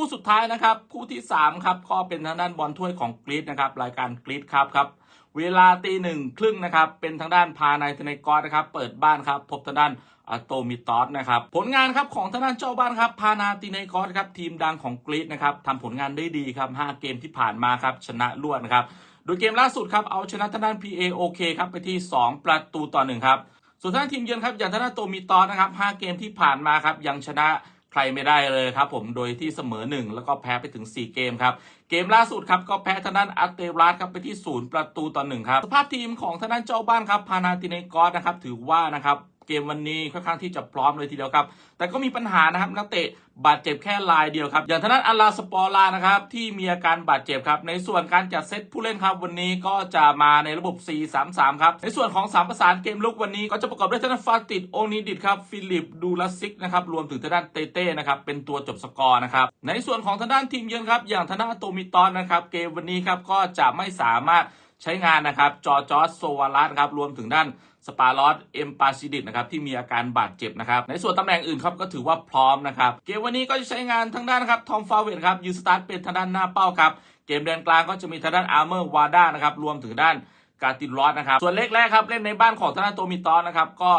คู่สุดท้ายนะครับ คู่ที่ 3 ครับก็เป็นทางด้านบอลถ้วยของกรีซนะครับรายการกรีซครับครับเวลาตีหนึ่งครึ่งนะครับเป็นทางด้านพาในเทเนกอสนะครับเปิดบ้านครับพบทางด้านอะโตมิตอสนะครับผลงานครับของทางด้านเจ้าบ้านครับพานาติเนกอสครับทีมดังของกรีซนะครับทำผลงานได้ดีครับ 5 เกมที่ผ่านมาครับชนะรวดนะครับโดยเกมล่าสุดครับเอาชนะทางด้าน PAOK ครับไปที่ 2 ประตูต่อหนึ่งครับส่วนทางทีมเยือนครับอย่างทางด้านโตมิตอสนะครับ5เกมที่ผ่านมาครับยังชนะ ใครไม่ได้เลยครับผมโดยที่เสมอ 1 แล้วก็แพ้ไปถึง 4 เกมครับ เกมล่าสุดครับก็แพ้ทางด้านอัตเตรัสครับไปที่ 0 ประตูต่อหนึ่งครับสภาพทีมของทางด้านเจ้าบ้านครับพานาติเนกอสนะครับถือว่านะครับ เกมวันนี้ค่อนข้างที่จะพร้อมเลยทีเดียวครับ แต่ก็มีปัญหานะครับนักเตะบาดเจ็บแค่รายเดียวครับ อย่างทางด้นอาราสปอลานะครับที่มีอาการบาดเจ็บครับ ในส่วนการจัดเซตผู้เล่นครับวันนี้ก็จะมาในระบบ 4-3-3 ครับ ในส่วนของสามประสานเกมลุกวันนี้ก็จะประกอบด้วยทางด้านฟาติดโอนิดิดครับฟิลิปดูลาซิกนะครับรวมถึงทางด้านเตเต้นะครับเป็นตัวจบสกอร์นะครับในส่วนของทางด้านทีมเยือนครับอย่างทางด้านโตมิตอนนะครับเกมวันนี้ครับก็จะไม่สามารถ ใช้งานนะครับจอจอสโซวารัสครับรวมถึงด้านสปาลอสเอ็มปาซิดิตนะครับที่มีอาการบาดเจ็บนะครับในส่วนตำแหน่งอื่นครับก็ถือว่าพร้อมนะครับเกมวันนี้ก็จะใช้งานทางด้านนะครับทอมฟาเวตครับยูสตาร์เป็นทางด้านหน้าเป้าครับเกมแดนกลางก็จะมีทางด้านอาร์เมอร์วาด้านะครับรวมถึงด้านกาตินรอสนะครับส่วนเลขแรกครับเล่นในบ้านของทางด้านโตมิตอนนะครับก็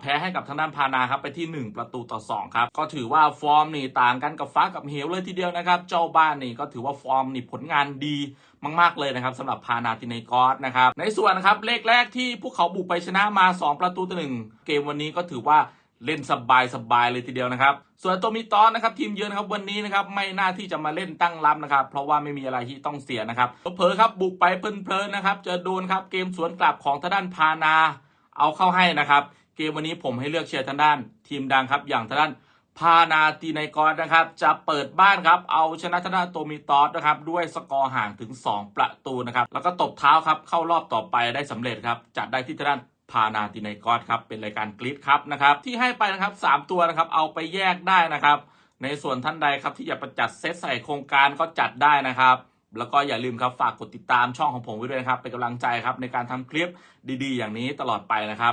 แพ้ให้กับทางด้านพานาครับไปที่ 1 ประตูต่อ 2 ครับ ก็ถือว่าฟอร์มนี่ต่างกันกับฟ้ากับเหวเลยทีเดียวนะครับ เจ้าบ้านนี่ก็ถือว่าฟอร์มนี่ผลงานดีมาก ๆ เลยนะครับสำหรับพานาตินกอสนะครับ ในส่วนนะครับเลขแรกที่พวกเขาบุกไปชนะมา 2 ประตูต่อหนึ่งเกมวันนี้ก็ถือว่าเล่นสบายสบายๆเลยทีเดียวนะครับ ส่วนตัวมิตอนนะครับทีมเยือนครับวันนี้นะครับไม่น่าที่จะมาเล่นตั้งรับนะครับ เพราะว่าไม่มีอะไรที่ต้องเสียนะครับเผลอครับบุกไปเพลินๆนะครับเจะโดนครับเกมสวนกลับของทางด้านพานาเอาเข้าให้นะครับ เกมวันนี้ผมให้เลือกเชียร์ทางด้าน ทีมดังครับ อย่างทางด้านพานาตีไนกอสนะครับ จะเปิดบ้านครับ เอาชนะทางด้านโตมิตอสนะครับ ด้วยสกอร์ห่างถึง 2 ประตูนะครับ แล้วก็ตบเท้าครับ เข้ารอบต่อไปได้สำเร็จครับจัดได้ที่ทางด้านพานาติไนกอสครับเป็นรายการกรีดครับนะครับที่ให้ไปนะครับ 3 ตัวนะครับเอาไปแยกได้นะครับ ในส่วนท่านใดครับที่อยากประจัดเซตใส่โครงการก็จัดได้นะครับ แล้วก็อย่าลืมครับฝากกดติดตามช่องของผมไว้ด้วยนะครับเป็นกำลังใจครับในการทำคลิปดีๆ อย่างนี้ตลอดไปนะครับ